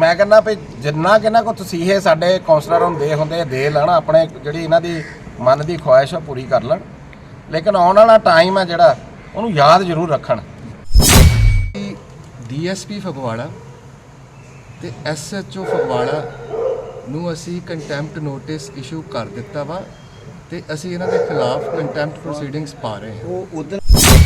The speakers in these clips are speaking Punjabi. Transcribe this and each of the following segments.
ਮੈਂ ਕਹਿੰਦਾ ਵੀ ਜਿੰਨਾ ਕਿੰਨਾ ਕੋ ਤਸੀਹੇ ਸਾਡੇ ਕਾਉਂਸਲਰ ਨੂੰ ਦੇ ਹੁੰਦੇ ਦੇ ਲੈਣ ਆਪਣੇ ਜਿਹੜੀ ਇਹਨਾਂ ਦੀ ਮਨ ਦੀ ਖੁਆਇਸ਼ ਆ ਪੂਰੀ ਕਰ ਲੈਣ। ਲੇਕਿਨ ਆਉਣ ਵਾਲਾ ਟਾਈਮ ਹੈ ਜਿਹੜਾ ਉਹਨੂੰ ਯਾਦ ਜ਼ਰੂਰ ਰੱਖਣ। ਡੀਐਸਪੀ ਫਗਵਾੜਾ ਤੇ ਐਸਐਚਓ ਫਗਵਾੜਾ ਨੂੰ ਅਸੀਂ ਕੰਟੈਂਪਟ ਨੋਟਿਸ ਇਸ਼ੂ ਕਰ ਦਿੱਤਾ ਵਾ ਤੇ ਅਸੀਂ ਇਹਨਾਂ ਦੇ ਖਿਲਾਫ ਕੰਟੈਂਪਟ ਪ੍ਰੋਸੀਡਿੰਗਸ ਪਾ ਰਹੇ ਹਾਂ।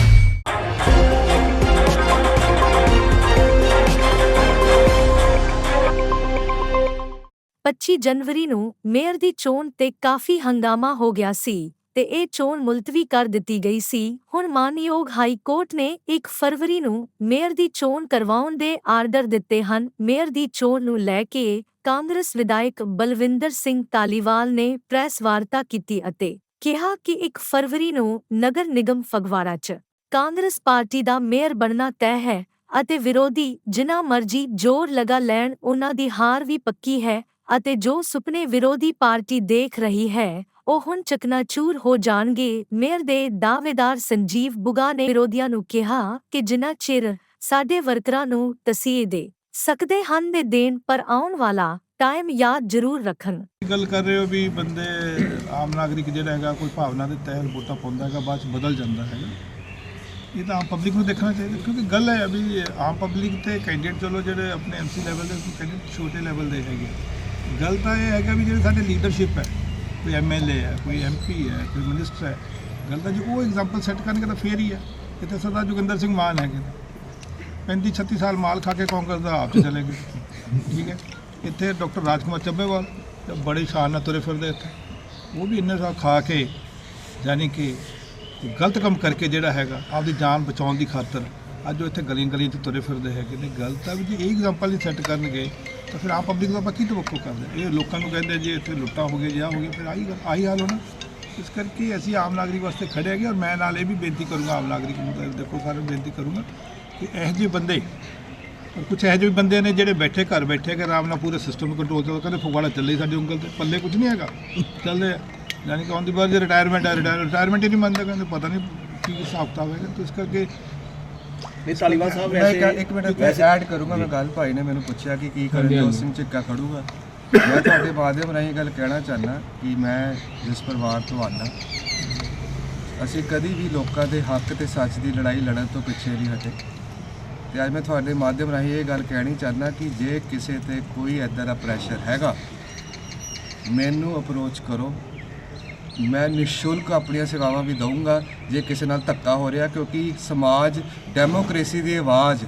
ਪੱਚੀ ਜਨਵਰੀ ਨੂੰ ਮੇਅਰ ਦੀ ਚੋਣ ਤੇ ਕਾਫੀ ਹੰਗਾਮਾ ਹੋ ਗਿਆ ਸੀ ਤੇ ਇਹ ਚੋਣ ਮੁਲਤਵੀ ਕਰ ਦਿੱਤੀ ਗਈ ਸੀ। ਹੁਣ ਮਾਨਯੋਗ ਹਾਈ ਕੋਰਟ ਨੇ 1 ਫਰਵਰੀ ਨੂੰ ਮੇਅਰ ਦੀ ਚੋਣ ਕਰਵਾਉਣ ਦੇ ਆਰਡਰ ਦਿੱਤੇ ਹਨ। ਮੇਅਰ ਦੀ ਚੋਣ ਨੂੰ ਲੈ ਕੇ ਕਾਂਗਰਸ ਵਿਧਾਇਕ ਬਲਵਿੰਦਰ ਸਿੰਘ ਤਾਲੀਵਾਲ ਨੇ ਪ੍ਰੈਸ ਵਾਰਤਾ ਕੀਤੀ ਅਤੇ ਕਿਹਾ ਕਿ 1 ਫਰਵਰੀ ਨੂੰ ਨਗਰ ਨਿਗਮ ਫਗਵਾੜਾ 'ਚ ਕਾਂਗਰਸ ਪਾਰਟੀ ਦਾ ਮੇਅਰ ਬਣਨਾ ਤੈਅ ਹੈ ਅਤੇ ਵਿਰੋਧੀ ਜਿਨ੍ਹਾਂ ਮਰਜ਼ੀ ਜ਼ੋਰ ਲਗਾ ਲੈਣ, ਉਹਨਾਂ ਦੀ ਹਾਰ ਵੀ ਪੱਕੀ ਹੈ। ਅਤੇ ਜੋ ਸੁਪਨੇ ਵਿਰੋਧੀ ਪਾਰਟੀ ਦੇਖ ਰਹੀ ਹੈ, ਉਹ ਹੁਣ ਚਕਨਾਚੂਰ ਹੋ ਜਾਣਗੇ। ਮੇਅਰ ਦੇ ਦਾਅਵੇਦਾਰ ਸੰਜੀਵ ਬੁਗਾ ਨੇ ਵਿਰੋਧੀਆਂ ਨੂੰ ਕਿਹਾ ਕਿ ਜਿੰਨਾ ਚਿਰ ਸਾਡੇ ਵਰਕਰਾਂ ਨੂੰ ਤਸੀਹੇ ਦੇ ਸਕਦੇ ਹਨ ਦੇ ਦੇਣ ਪਰ ਆਉਣ ਵਾਲਾ ਟਾਈਮ ਯਾਦ ਜ਼ਰੂਰ ਰੱਖਣ। ਗੱਲ ਕਰ ਰਹੇ ਹੋ ਵੀ ਬੰਦੇ, ਆਮ ਨਾਗਰਿਕ ਜਿਹੜਾ ਹੈਗਾ, ਕੋਈ ਭਾਵਨਾ ਦੇ ਤਹਿਤ ਵੋਟਾਂ ਪਾਉਂਦਾ ਹੈਗਾ, ਬਾਅਦ ਚ ਬਦਲ ਜਾਂਦਾ ਹੈਗਾ। ਇਹ ਤਾਂ ਆਮ ਪਬਲਿਕ ਨੂੰ ਦੇਖਣਾ ਚਾਹੀਦਾ, ਕਿਉਂਕਿ ਗੱਲ ਹੈ ਵੀ ਆਮ ਪਬਲਿਕ ਤੇ ਕੈਂਡੀਡੇਟ ਚਲੋ ਜਿਹੜੇ ਆਪਣੇ ਐਮਸੀ ਲੈਵਲ ਦੇ ਕੈਂਡੀਡੇਟ ਛੋਟੇ ਲੈਵਲ ਦੇ ਹੈਗੇ ਗੱਲ ਤਾਂ ਇਹ ਹੈਗਾ ਵੀ ਜਿਹੜੇ ਸਾਡੇ ਲੀਡਰਸ਼ਿਪ ਹੈ, ਕੋਈ ਐਮਐਲਏ ਹੈ, ਕੋਈ ਐਮਪੀ ਹੈ, ਕੋਈ ਮਿਨਿਸਟਰ ਹੈ, ਗੱਲ ਤਾਂ ਜੇ ਉਹ ਐਗਜ਼ਾਮਪਲ ਸੈੱਟ ਕਰਨਗੇ ਤਾਂ ਫੇਰ ਹੀ ਹੈ। ਇੱਥੇ ਸਰਦਾਰ ਜੋਗਿੰਦਰ ਸਿੰਘ ਮਾਨ ਹੈਗੇ 35 36 ਸਾਲ ਮਾਲ ਖਾ ਕੇ ਕਾਂਗਰਸ ਦਾ ਆਪ ਚਲੇ ਗਏ। ਠੀਕ ਹੈ। ਇੱਥੇ ਡਾਕਟਰ ਰਾਜਕੁਮਾਰ ਚੱਬੇਵਾਲ ਬੜੇ ਸ਼ਾਨ ਨਾਲ ਤੁਰੇ ਫਿਰਦੇ ਇੱਥੇ। ਉਹ ਵੀ ਇੰਨੇ ਸਾਲ ਖਾ ਕੇ ਯਾਨੀ ਕਿ ਗਲਤ ਕੰਮ ਕਰਕੇ ਜਿਹੜਾ ਹੈਗਾ, ਆਪਦੀ ਜਾਨ ਬਚਾਉਣ ਦੀ ਖਾਤਰ ਅੱਜ ਉਹ ਇੱਥੇ ਗਲੀਆਂ ਗਲੀਆਂ 'ਚ ਤੁਰੇ ਫਿਰਦੇ ਹੈਗੇ ਨੇ। ਗਲਤ ਆ ਵੀ ਜੇ ਇਹ ਐਗਜ਼ਾਮਪਲ ਨਹੀਂ ਸੈੱਟ ਕਰਨਗੇ ਤਾਂ ਫਿਰ ਆਮ ਪਬਲਿਕ ਦਾ ਆਪਾਂ ਕੀ ਤਵੱਕੋ ਕਰਦੇ? ਇਹ ਲੋਕਾਂ ਨੂੰ ਕਹਿੰਦੇ ਜੀ ਇੱਥੇ ਲੁੱਟਾਂ ਹੋ ਗਏ ਜਾਂ ਹੋ ਗਿਆ, ਫਿਰ ਆਹੀ ਆਹੀ ਹਾਲ ਹੋਣਾ। ਇਸ ਕਰਕੇ ਅਸੀਂ ਆਮ ਨਾਗਰਿਕ ਵਾਸਤੇ ਖੜੇ ਹੈਗੇ ਔਰ ਮੈਂ ਨਾਲ ਇਹ ਵੀ ਬੇਨਤੀ ਕਰੂੰਗਾ, ਆਮ ਨਾਗਰਿਕ ਨੂੰ ਦੇਖੋ ਸਾਰੇ ਨੂੰ ਬੇਨਤੀ ਕਰੂੰਗਾ ਕਿ ਇਹੋ ਜਿਹੇ ਬੰਦੇ ਔਰ ਕੁਝ ਇਹੋ ਜਿਹੇ ਬੰਦੇ ਨੇ ਜਿਹੜੇ ਬੈਠੇ, ਘਰ ਬੈਠੇ ਕਿ ਆਰਾਮ ਨਾਲ ਪੂਰੇ ਸਿਸਟਮ ਨੂੰ ਕੰਟਰੋਲ ਕਰਦੇ ਕਹਿੰਦੇ ਫਗਵਾੜਾ ਚੱਲੇ ਸਾਡੇ ਉਂਗਲ ਤੇ, ਪੱਲੇ ਕੁਝ ਨਹੀਂ ਹੈਗਾ। ਚੱਲਦੇ ਆ। ਯਾਨੀ ਕਿ ਔਨ ਦੀ ਬਾਅਦ ਜੇ ਰਿਟਾਇਰਮੈਂਟ ਹੈ ਰਿਟਾਇਰਮੈਂਟ ਹੀ ਨਹੀਂ ਮੰਨਦੇ, ਕਹਿੰਦੇ ਪਤਾ ਨਹੀਂ ਕੀ ਹਿਸਾਬ ਕਿਤਾਬ ਹੈਗਾ। ਤੇ ਇਸ ਕਰਕੇ ਨਹੀਂ ਤਾਲੀਬਾਨ ਸਾਹਿਬ ਮੈਂ ਵੈਸੇ ਇੱਕ- ਇੱਕ ਮਿੰਟ ਐਡ ਕਰੂੰਗਾ ਮੈਂ ਗੱਲ ਭਾਈ ਨੇ ਮੈਨੂੰ ਪੁੱਛਿਆ ਕਿ ਕੀ ਕਰਨਜੋਤ ਸਿੰਘ ਝਿੱਕਾ ਖੜੂਗਾ। ਮੈਂ ਤੁਹਾਡੇ ਮਾਧਿਅਮ ਰਾਹੀਂ ਇਹ ਗੱਲ ਕਹਿਣਾ ਚਾਹਨਾ ਕਿ ਮੈਂ ਜਿਸ ਪਰਿਵਾਰ ਤੋਂ ਆਉਂਦਾ ਅਸੀਂ ਕਦੀ ਵੀ ਲੋਕਾਂ ਦੇ ਹੱਕ ਤੇ ਸੱਚ ਦੀ ਲੜਾਈ ਲੜਨ ਤੋਂ ਪਿੱਛੇ ਨਹੀਂ ਹਟੇ। ਤੇ ਅੱਜ ਮੈਂ ਤੁਹਾਡੇ ਮਾਧਿਅਮ ਰਾਹੀਂ ਇਹ ਗੱਲ ਕਹਿਣੀ ਚਾਹਨਾ ਕਿ ਜੇ ਕਿਸੇ ਤੇ ਕੋਈ ਐਦਾਂ ਦਾ ਪ੍ਰੈਸ਼ਰ ਹੈਗਾ ਮੈਨੂੰ ਅਪਰੋਚ ਕਰੋ। ਮੈਂ ਨਿਸ਼ੁਲਕ ਆਪਣੀਆਂ ਸੇਵਾਵਾਂ ਵੀ ਦਊਂਗਾ ਜੇ ਕਿਸੇ ਨਾਲ ਧੱਕਾ ਹੋ ਰਿਹਾ, ਕਿਉਂਕਿ ਸਮਾਜ ਡੈਮੋਕ੍ਰੇਸੀ ਦੀ ਆਵਾਜ਼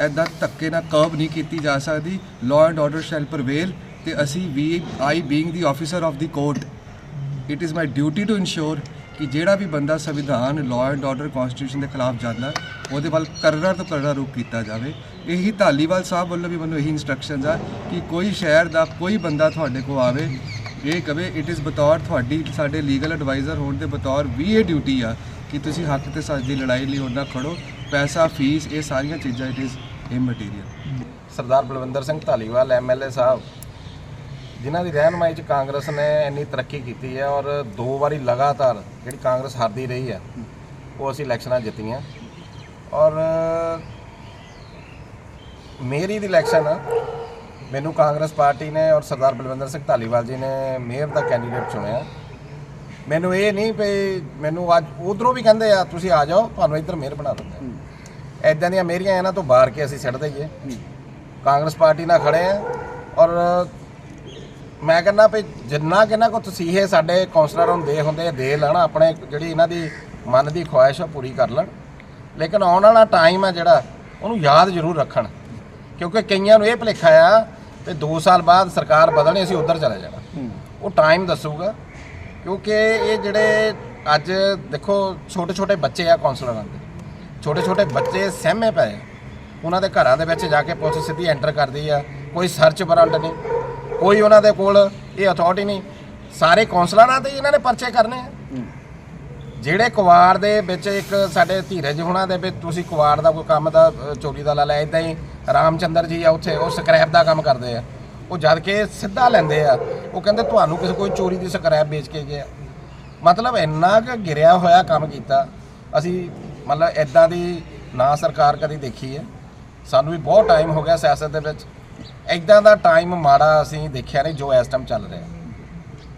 ਐਦਾਂ ਧੱਕੇ ਨਾਲ ਕਰਬ ਨਹੀਂ ਕੀਤੀ ਜਾ ਸਕਦੀ। Law and order shall prevail ਤੇ ਅਸੀਂ ਵੀ I being the officer of the court it is my duty to ensure ਕਿ ਜਿਹੜਾ ਵੀ ਬੰਦਾ ਸੰਵਿਧਾਨ ਲਾਅ ਐਂਡ ਆਰਡਰ ਕਨਸਟੀਟਿਊਸ਼ਨ ਦੇ ਖਿਲਾਫ ਜਾਂਦਾ, ਉਹਦੇ ਵੱਲ ਕਰੜਾ ਤੋਂ ਕਰੜਾ ਰੂਪ ਕੀਤਾ ਜਾਵੇ। ਇਹੀ ਧਾਲੀਵਾਲ ਸਾਹਿਬ ਵੱਲੋਂ ਵੀ ਮੈਨੂੰ ਇਹੀ ਇਨਸਟਰਕਸ਼ਨਸ ਆ ਕਿ ਕੋਈ ਸ਼ਹਿਰ ਦਾ ਕੋਈ ਬੰਦਾ ਤੁਹਾਡੇ ਕੋਲ ਆਵੇ ਇਹ ਕਵੇ ਇਟ ਇਜ਼ ਬਤੌਰ ਤੁਹਾਡੀ, ਸਾਡੇ ਲੀਗਲ ਐਡਵਾਈਜ਼ਰ ਹੋਣ ਦੇ ਬਤੌਰ ਵੀ ਇਹ ਡਿਊਟੀ ਆ ਕਿ ਤੁਸੀਂ ਹੱਕ ਤੇ ਸੱਚ ਦੀ ਲੜਾਈ ਲਈ ਉਹਨਾਂ ਖੜੋ। ਪੈਸਾ ਫੀਸ ਇਹ ਸਾਰੀਆਂ ਚੀਜ਼ਾਂ it is immaterial Sardar Balwinder Singh Dhaliwal MLA ਸਾਹਿਬ, ਜਿਨ੍ਹਾਂ ਦੀ ਰਹਿਨਮਾਈ 'ਚ ਕਾਂਗਰਸ ਨੇ ਇੰਨੀ ਤਰੱਕੀ ਕੀਤੀ ਹੈ ਔਰ ਦੋ ਵਾਰੀ ਲਗਾਤਾਰ ਜਿਹੜੀ ਕਾਂਗਰਸ ਹਾਰਦੀ ਰਹੀ ਹੈ, ਉਹ ਅਸੀਂ ਇਲੈਕਸ਼ਨਾਂ ਜਿੱਤੀਆਂ। ਔਰ ਮੇਰੀ ਦੀ ਇਲੈਕਸ਼ਨ ਮੈਨੂੰ ਕਾਂਗਰਸ ਪਾਰਟੀ ਨੇ ਔਰ ਸਰਦਾਰ ਬਲਵਿੰਦਰ ਸਿੰਘ ਧਾਲੀਵਾਲ ਜੀ ਨੇ ਮੇਅਰ ਦਾ ਕੈਂਡੀਡੇਟ ਚੁਣਿਆ। ਮੈਨੂੰ ਇਹ ਨਹੀਂ ਵੀ ਮੈਨੂੰ ਅੱਜ ਉਧਰੋਂ ਵੀ ਕਹਿੰਦੇ ਆ ਤੁਸੀਂ ਆ ਜਾਓ ਤੁਹਾਨੂੰ ਇੱਧਰ ਮੇਅਰ ਬਣਾ ਦਿੰਦੇ ਆ ਐਦਾਂ ਦੀਆਂ ਮੇਰੀਆਂ ਇਹਨਾਂ ਤੋਂ ਬਾਹਰ ਕੇ ਅਸੀਂ ਛੱਡ ਦਈਏ ਕਾਂਗਰਸ ਪਾਰਟੀ ਨਾਲ ਖੜੇ ਆ ਔਰ ਮੈਂ ਕਹਿੰਦਾ ਵੀ ਜਿੰਨਾ ਕਿੰਨਾ ਕੋ ਤਸੀਹੇ ਸਾਡੇ ਕਾਉਂਸਲਰਾਂ ਨੂੰ ਦੇ ਹੁੰਦੇ ਆ, ਦੇ ਲੈਣ ਆਪਣੇ ਜਿਹੜੀ ਇਹਨਾਂ ਦੀ ਮਨ ਦੀ ਖੁਆਇਸ਼ ਆ ਪੂਰੀ ਕਰ ਲੈਣ। ਲੇਕਿਨ ਆਉਣ ਵਾਲਾ ਟਾਈਮ ਹੈ ਜਿਹੜਾ ਉਹਨੂੰ ਯਾਦ ਜ਼ਰੂਰ ਰੱਖਣ। ਕਿਉਂਕਿ ਕਈਆਂ ਨੂੰ ਇਹ ਭੁਲੇਖਾ ਆ ਤੇ 2 ਸਾਲ ਬਾਅਦ ਸਰਕਾਰ ਬਦਲਣੀ ਅਸੀਂ ਉੱਧਰ ਚਲੇ ਜਾਣਾ। ਉਹ ਟਾਈਮ ਦੱਸੂਗਾ ਕਿਉਂਕਿ ਇਹ ਜਿਹੜੇ ਅੱਜ ਦੇਖੋ ਛੋਟੇ ਛੋਟੇ ਬੱਚੇ ਆ ਕਾਉਂਸਲਰਾਂ ਦੇ ਛੋਟੇ ਛੋਟੇ ਬੱਚੇ ਸਹਿਮੇ ਪਏ। ਉਹਨਾਂ ਦੇ ਘਰਾਂ ਦੇ ਵਿੱਚ ਜਾ ਕੇ ਪੁਲਿਸ ਸਿੱਧੀ ਐਂਟਰ ਕਰਦੀ ਆ। ਕੋਈ ਸਰਚ ਵਾਰੰਟ ਨਹੀਂ ਕੋਈ ਉਹਨਾਂ ਦੇ ਕੋਲ ਇਹ ਅਥਾਰਟੀ ਨਹੀਂ। ਸਾਰੇ ਕਾਉਂਸਲਰਾਂ ਤੇ ਹੀ ਇਹਨਾਂ ਨੇ ਪਰਚੇ ਕਰਨੇ ਆ। ਜਿਹੜੇ ਕੁਵਾਰ ਦੇ ਵਿੱਚ ਇੱਕ ਸਾਡੇ ਧੀਰਜ ਹੁਣਾਂ ਦੇ ਵਿੱਚ ਤੁਸੀਂ ਕੁਵਾਰ ਦਾ ਕੋਈ ਕੰਮ ਦਾ ਅ, ਚੋਰੀ ਦਾ ਲਾ ਲਿਆ ਇਦਾਂ ਹੀ ਰਾਮਚੰਦਰ ਜੀ ਆ ਉੱਥੇ ਉਹ ਸਕ੍ਰੈਪ ਦਾ ਕੰਮ ਕਰਦੇ ਆ। ਉਹ ਜਦ ਕਿ ਸਿੱਧਾ ਲੈਂਦੇ ਆ ਉਹ ਕਹਿੰਦੇ ਤੁਹਾਨੂੰ ਕਿਸੇ ਕੋਈ ਚੋਰੀ ਦੀ ਸਕ੍ਰੈਪ ਵੇਚ ਕੇ ਗਿਆ। ਮਤਲਬ ਇੰਨਾ ਕੁ ਗਿਰਿਆ ਹੋਇਆ ਕੰਮ ਕੀਤਾ। ਅਸੀਂ ਮਤਲਬ ਇਦਾਂ ਦੀ ਨਾ ਸਰਕਾਰ ਕਦੀ ਦੇਖੀ ਹੈ। ਸਾਨੂੰ ਵੀ ਬਹੁਤ ਟਾਈਮ ਹੋ ਗਿਆ ਸਿਆਸਤ ਦੇ ਵਿੱਚ। ਇਦਾਂ ਦਾ ਟਾਈਮ ਮਾੜਾ ਅਸੀਂ ਦੇਖਿਆ ਨਹੀਂ ਜੋ ਇਸ ਟਾਈਮ ਚੱਲ ਰਿਹਾ।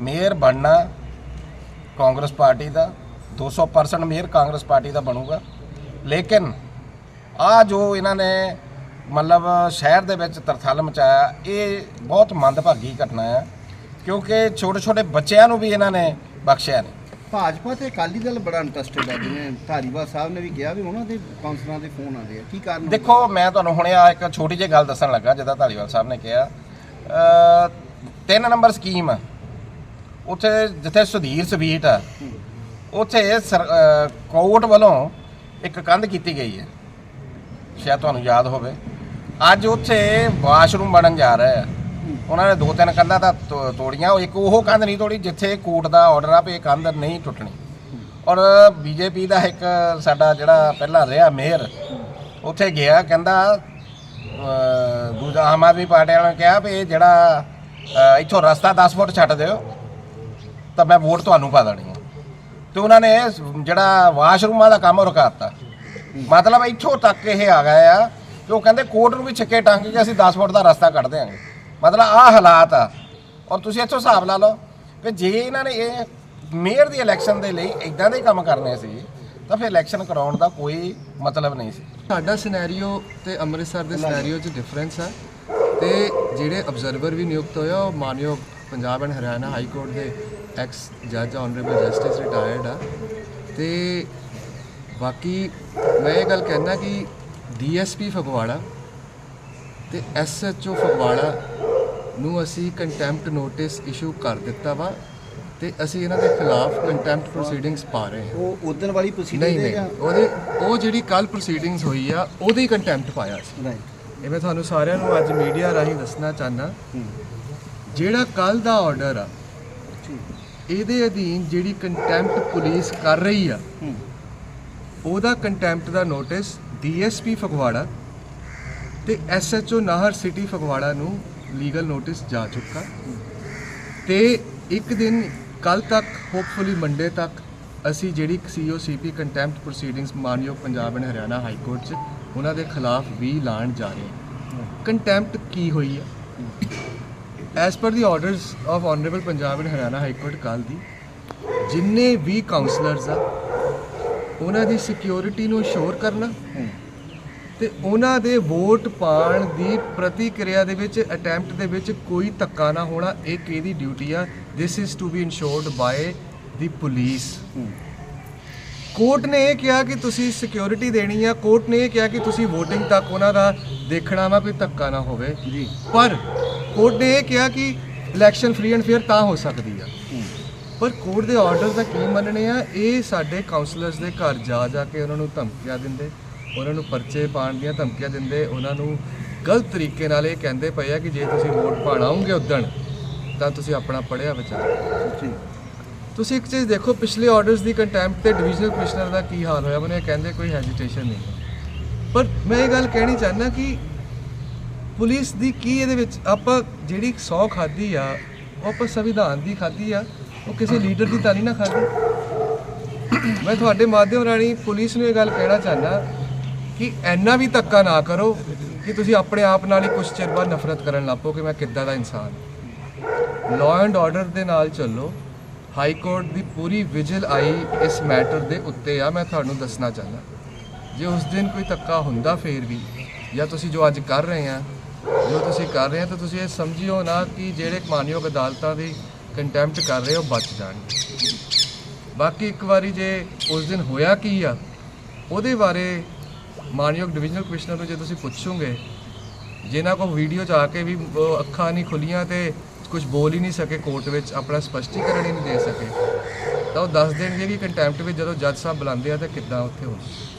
ਮੇਅਰ ਬਣਨਾ ਕਾਂਗਰਸ ਪਾਰਟੀ ਦਾ 200% ਮੇਅਰ ਕਾਂਗਰਸ ਪਾਰਟੀ ਦਾ ਬਣੂਗਾ। ਲੇਕਿਨ ਆ ਜੋ ਇਹਨਾਂ ਨੇ ਮਤਲਬ ਸ਼ਹਿਰ ਦੇ ਵਿੱਚ ਤਰਥਲ ਮਚਾਇਆ ਇਹ ਬਹੁਤ ਮੰਦਭਾਗੀ ਘਟਨਾ ਹੈ ਕਿਉਂਕਿ ਛੋਟੇ ਛੋਟੇ ਬੱਚਿਆਂ ਨੂੰ ਵੀ ਇਹਨਾਂ ਨੇ ਬਖਸ਼ਿਆ ਨਹੀਂ। ਭਾਜਪਾ ਤੇ ਅਕਾਲੀ ਦਲ ਬੜਾ ਇੰਟਰਸਟਿਡ ਹੈ ਜਿਵੇਂ ਧਾਰੀਵਾਲ ਸਾਹਿਬ ਨੇ ਵੀ ਕਿਹਾ ਵੀ ਉਹਨਾਂ ਦੇ ਕਾਉਂਸਲਰਾਂ ਦੇ ਫੋਨ ਆਉਂਦੇ ਆ। ਕੀ ਕਾਰਨ? ਦੇਖੋ ਮੈਂ ਤੁਹਾਨੂੰ ਹੁਣੇ ਆ ਇੱਕ ਛੋਟੀ ਜਿਹੀ ਗੱਲ ਦੱਸਣ ਲੱਗਾ ਜਿੱਦਾਂ ਧਾਲੀਵਾਲ ਸਾਹਿਬ ਨੇ ਕਿਹਾ। ਤਿੰਨ ਨੰਬਰ ਸਕੀਮ। ਉੱਥੇ ਜਿੱਥੇ ਸੁਧੀਰ ਸਵੀਟ ਆ ਉੱਥੇ ਸਰ- ਅ, ਕੋਰਟ ਵੱਲੋਂ ਇੱਕ ਕੰਧ ਕੀਤੀ ਗਈ ਹੈ। ਸ਼ਾਇਦ ਤੁਹਾਨੂੰ ਯਾਦ ਹੋਵੇ। ਅੱਜ ਉੱਥੇ ਵਾਸ਼ਰੂਮ ਬਣਨ ਜਾ ਰਿਹਾ ਹੈ। ਉਹਨਾਂ ਨੇ ਦੋ ਤਿੰਨ ਕੰਧਾਂ ਤਾਂ ਤੋ- ਤੋੜੀਆਂ। ਉਹ ਇੱਕ ਉਹ ਕੰਧ ਨਹੀਂ ਤੋੜੀ ਜਿੱਥੇ ਕੋਰਟ ਦਾ ਆਰਡਰ ਆ ਵੀ ਇਹ ਕੰਧ ਨਹੀਂ ਟੁੱਟਣੀ। ਔਰ ਬੀਜੇਪੀ ਦਾ ਇੱਕ ਸਾਡਾ ਜਿਹੜਾ ਪਹਿਲਾਂ ਰਿਹਾ ਮੇਅਰ ਉੱਥੇ ਗਿਆ ਕਹਿੰਦਾ ਅਹ, ਦੂਜਾ ਆਮ ਆਦਮੀ ਪਾਰਟੀ ਵਾਲਿਆਂ ਨੇ ਕਿਹਾ ਵੀ ਇਹ ਜਿਹੜਾ ਅਹ, ਇੱਥੋਂ ਰਸਤਾ 10 ਫੁੱਟ ਛੱਡ ਦਿਓ ਤਾਂ ਮੈਂ ਵੋਟ ਤੁਹਾਨੂੰ ਪਾ ਦੇਣੀ ਹੈ। ਤੇ ਉਹਨਾਂ ਨੇ ਜਿਹੜਾ ਵਾਸ਼ਰੂਮਾਂ ਦਾ ਕੰਮ ਰੁਕਾਤਾ। ਮਤਲਬ ਇੱਥੋਂ ਤੱਕ ਇਹ ਆ ਗਏ ਆ ਕਿ ਉਹ ਕਹਿੰਦੇ ਕੋਰਟ ਨੂੰ ਵੀ ਛੱਕੇ ਟੰਗ ਕੇ ਅਸੀਂ 10 ਫੁੱਟ ਦਾ ਰਸਤਾ ਕੱਢ ਦਿਆਂਗੇ। ਮਤਲਬ ਆਹ ਹਾਲਾਤ ਆ। ਔਰ ਤੁਸੀਂ ਇੱਥੋਂ ਹਿਸਾਬ ਲਾ ਲਓ ਕਿ ਜੇ ਇਹਨਾਂ ਨੇ ਇਹ ਮੇਅਰ ਦੀ ਇਲੈਕਸ਼ਨ ਦੇ ਲਈ ਇਦਾਂ ਦੇ ਕੰਮ ਕਰਨੇ ਸੀ, ਤਾਂ ਫਿਰ ਇਲੈਕਸ਼ਨ ਕਰਾਉਣ ਦਾ ਕੋਈ ਮਤਲਬ ਨਹੀਂ ਸੀ। ਸਾਡਾ ਸਿਨੈਰੀਓ ਤੇ ਅੰਮ੍ਰਿਤਸਰ ਦੇ ਸਿਨੈਰੀਓ 'ਚ ਡਿਫਰੈਂਸ ਹੈ ਤੇ ਜਿਹੜੇ ਅਬਜ਼ਰਵਰ ਵੀ ਨਿਯੁਕਤ ਹੋਇਆ ਉਹ ਮਾਨਯੋਗ Punjab and Haryana high court ਦੇ ਐਕਸ ਜੱਜ ਆਨਰੇਬਲ ਜਸਟਿਸ ਰਿਟਾਇਰਡ ਆ। ਤੇ ਬਾਕੀ ਮੈਂ ਇਹ ਗੱਲ ਕਹਿਣਾ ਕਿ ਡੀਐਸਪੀ ਫਗਵਾੜਾ ਤੇ ਐਸਐਚਓ ਫਗਵਾੜਾ ਨੂੰ ਅਸੀਂ ਕੰਟੈਂਪਟ ਨੋਟਿਸ ਇਸ਼ੂ ਕਰ ਦਿੱਤਾ ਵਾ ਤੇ ਅਸੀਂ ਇਹਨਾਂ ਦੇ ਖਿਲਾਫ ਕੰਟੈਂਪਟ ਪ੍ਰੋਸੀਡਿੰਗਸ ਪਾ ਰਹੇ ਹਾਂ। ਉਹ ਉਦੋਂ ਵਾਲੀ ਪ੍ਰੋਸੀਡਿੰਗ ਨਹੀਂ ਉਹਦੇ ਉਹ ਜਿਹੜੀ ਕੱਲ ਪ੍ਰੋਸੀਡਿੰਗਸ ਹੋਈ ਆ ਉਹਦੇ ਹੀ ਕੰਟੈਂਪਟ ਪਾਇਆ ਸੀ। ਰਾਈਟ ਇਹ ਮੈਂ ਤੁਹਾਨੂੰ ਸਾਰਿਆਂ ਨੂੰ ਅੱਜ ਮੀਡੀਆ ਰਾਹੀਂ ਦੱਸਣਾ ਚਾਹਨਾ ਜਿਹੜਾ ਕੱਲ ਦਾ ਆਰਡਰ ਆ ਇਹਦੇ ਅਧੀਨ ਜਿਹੜੀ ਕੰਟੈਂਪਟ ਪੁਲਿਸ ਕਰ ਰਹੀ ਆ ਉਹਦਾ ਕੰਟੈਂਪਟ ਦਾ ਨੋਟਿਸ ਡੀਐਸਪੀ ਫਗਵਾੜਾ ਤੇ ਐਸਐਚਓ ਨਾਹਰ ਸਿਟੀ ਫਗਵਾੜਾ ਨੂੰ ਲੀਗਲ ਨੋਟਿਸ ਜਾ ਚੁੱਕਾ। ਤੇ ਇੱਕ ਦਿਨ ਕੱਲ ਤੱਕ ਹੋਪਫੁਲੀ ਮੰਡੇ ਤੱਕ ਅਸੀਂ ਜਿਹੜੀ ਸੀਓਸੀਪੀ ਕੰਟੈਂਪਟ ਪ੍ਰੋਸੀਡਿੰਗਸ ਮਾਨਯੋਗ Punjab and Haryana high court 'ਚ ਉਹਨਾਂ ਦੇ ਖਿਲਾਫ ਵੀ ਲਾਣ ਜਾ ਰਹੇ ਹਾਂ। ਕੰਟੈਂਪਟ ਕੀ ਹੋਈ ਹੈ as per the orders of honourable Punjab and Haryana high court ਕੱਲ ਦੀ, ਜਿੰਨੇ ਵੀ ਕਾਉਂਸਲਰਸ ਆ, ਉਹਨਾਂ ਦੀ ਸਿਕਿਉਰਿਟੀ ਨੂੰ ਸ਼ੋਰ ਕਰਨਾ ਤੇ ਉਹਨਾਂ ਦੇ ਵੋਟ ਪਾਣ ਦੀ ਪ੍ਰਤੀਕਿਰਿਆ ਦੇ ਵਿੱਚ ਅਟੈਂਪਟ ਦੇ ਵਿੱਚ ਕੋਈ ਧੱਕਾ ਨਾ ਹੋਣਾ, ਇਹ ਕਿਹਦੀ ਡਿਊਟੀ ਆ? This is to be ensured by the police court ਨੇ ਇਹ ਕਿਹਾ ਕਿ ਤੁਸੀਂ ਸਿਕਿਉਰਿਟੀ ਦੇਣੀ ਆ ਕੋਰਟ ਨੇ ਇਹ ਕਿਹਾ ਕਿ ਤੁਸੀਂ VOTING ਤੱਕ ਉਹਨਾਂ ਦਾ ਦੇਖਣਾ ਵਾ ਕੋਈ ਧੱਕਾ ਨਾ ਹੋਵੇ। ਜੀ। ਪਰ ਕੋਰਟ ਨੇ ਇਹ ਕਿਹਾ ਕਿ ਇਲੈਕਸ਼ਨ ਫ੍ਰੀ ਐਂਡ ਫੇਅਰ ਤਾਂ ਹੋ ਸਕਦੀ ਆ। ਪਰ ਕੋਰਟ ਦੇ ਆਰਡਰ ਦਾ ਕੀ ਮੰਨਣੇ ਆ? ਇਹ ਸਾਡੇ ਕਾਉਂਸਲਰਸ ਦੇ ਘਰ ਜਾ ਜਾ ਕੇ ਉਹਨਾਂ ਨੂੰ ਧਮਕੀਆਂ ਦਿੰਦੇ ਉਹਨਾਂ ਨੂੰ ਪਰਚੇ ਪਾਉਣ ਦੀਆਂ ਧਮਕੀਆਂ ਦਿੰਦੇ ਉਹਨਾਂ ਨੂੰ ਗਲਤ ਤਰੀਕੇ ਨਾਲ ਇਹ ਕਹਿੰਦੇ ਪਏ ਆ ਕਿ ਜੇ ਤੁਸੀਂ ਵੋਟ ਪਾਣ ਆਉਂਗੇ ਉਦਣ ਤਾਂ ਤੁਸੀਂ ਆਪਣਾ ਪੜਿਆ ਵਿਚਾਰ ਜੀ। ਤੁਸੀਂ ਇੱਕ ਚੀਜ਼ ਦੇਖੋ, ਪਿਛਲੇ ਆਰਡਰਸ ਦੀ ਕੰਟੈਂਪਟ ਤੇ ਡਿਵੀਜ਼ਨਲ ਕਮਿਸ਼ਨਰ ਦਾ ਕੀ ਹਾਲ ਹੋਇਆ? ਉਹਨੇ ਕਹਿੰਦੇ ਕੋਈ ਹੈਜੀਟੇਸ਼ਨ ਨਹੀਂ। ਹੈ। ਪਰ ਮੈਂ ਇਹ ਗੱਲ ਕਹਿਣੀ ਚਾਹੁੰਦਾ ਕਿ ਪੁਲਿਸ ਦੀ ਕੀ ਇਹਦੇ ਵਿੱਚ, ਆਪਾਂ ਜਿਹੜੀ ਸੌ ਖਾਦੀ ਆ, ਉਹ ਆਪਾਂ ਸੰਵਿਧਾਨ ਦੀ ਖਾਦੀ ਆ, ਉਹ ਕਿਸੇ ਲੀਡਰ ਦੀ ਤਾਂ ਨਹੀਂ ਨਾ ਖਾਦੀ ਮੈਂ ਤੁਹਾਡੇ ਮਾਧਿਅਮ ਰਾਹੀਂ ਪੁਲਿਸ ਨੂੰ ਇਹ ਗੱਲ ਕਹਿਣਾ ਚਾਹੁੰਦਾ ਕਿ ਐਨਾ ਵੀ ਧੱਕਾ ਨਾ ਕਰੋ ਕਿ ਤੁਸੀਂ ਆਪਣੇ ਆਪ ਨਾਲ ਹੀ ਕੁਝ ਚਿਰ ਬਾਅਦ ਨਫ਼ਰਤ ਕਰਨ ਲੱਪੋ ਕਿ ਮੈਂ ਕਿੱਦਾਂ ਦਾ ਇਨਸਾਨ ਹਾਂ। ਲਾਅ ਐਂਡ ਆਰਡਰ ਦੇ ਨਾਲ ਚੱਲੋ। ਹਾਈ ਕੋਰਟ ਦੀ ਪੂਰੀ ਵਿਜਲ ਆਈ ਇਸ ਮੈਟਰ ਦੇ ਉੱਤੇ ਆ, ਮੈਂ ਤੁਹਾਨੂੰ ਦੱਸਣਾ ਚਾਹੁੰਦਾ। ਜੇ ਉਸ ਦਿਨ ਕੋਈ ਧੱਕਾ ਹੁੰਦਾ ਫੇਰ ਵੀ, ਜਾਂ ਤੁਸੀਂ ਜੋ ਅੱਜ ਕਰ ਰਹੇ ਆ, ਜੋ ਤੁਸੀਂ ਕਰ ਰਹੇ ਆ, ਤਾਂ ਤੁਸੀਂ ਇਹ ਸਮਝਿਓ ਨਾ ਕਿ ਜਿਹੜੇ ਮਾਨਯੋਗ ਅਦਾਲਤਾਂ ਦੀ ਕੰਟੈਂਪਟ ਕਰ ਰਹੇ ਹੋ ਬਚ ਜਾਣਗੇ ਬਾਕੀ ਇੱਕ ਵਾਰੀ ਜੇ ਉਸ ਦਿਨ ਹੋਇਆ ਕੀ ਆ, ਉਹਦੇ ਬਾਰੇ ਮਾਨਯੋਗ ਡਿਵੀਜ਼ਨਲ ਕਮਿਸ਼ਨਰ ਨੂੰ ਜੇ ਤੁਸੀਂ ਪੁੱਛੋਗੇ, ਜਿਨ੍ਹਾਂ ਕੋਲ ਵੀਡੀਓ 'ਚ ਆ ਕੇ ਵੀ ਉਹ ਅੱਖਾਂ ਨਹੀਂ ਖੁੱਲੀਆਂ ਤੇ ਕੁਝ ਬੋਲ ਹੀ ਨਹੀਂ ਸਕੇ, ਕੋਰਟ ਵਿੱਚ ਆਪਣਾ ਸਪਸ਼ਟੀਕਰਨ ਹੀ ਨਹੀਂ ਦੇ ਸਕੇ। ਤਾਂ ਉਹ ਦੱਸ ਦੇਣਗੇ ਕਿ ਕੰਟੈਂਪਟ ਵਿੱਚ ਜਦੋਂ ਜੱਜ ਸਾਹਿਬ ਬੁਲਾਉਂਦੇ ਆ ਤਾਂ ਕਿੱਦਾਂ ਉੱਥੇ ਹੁੰਦਾ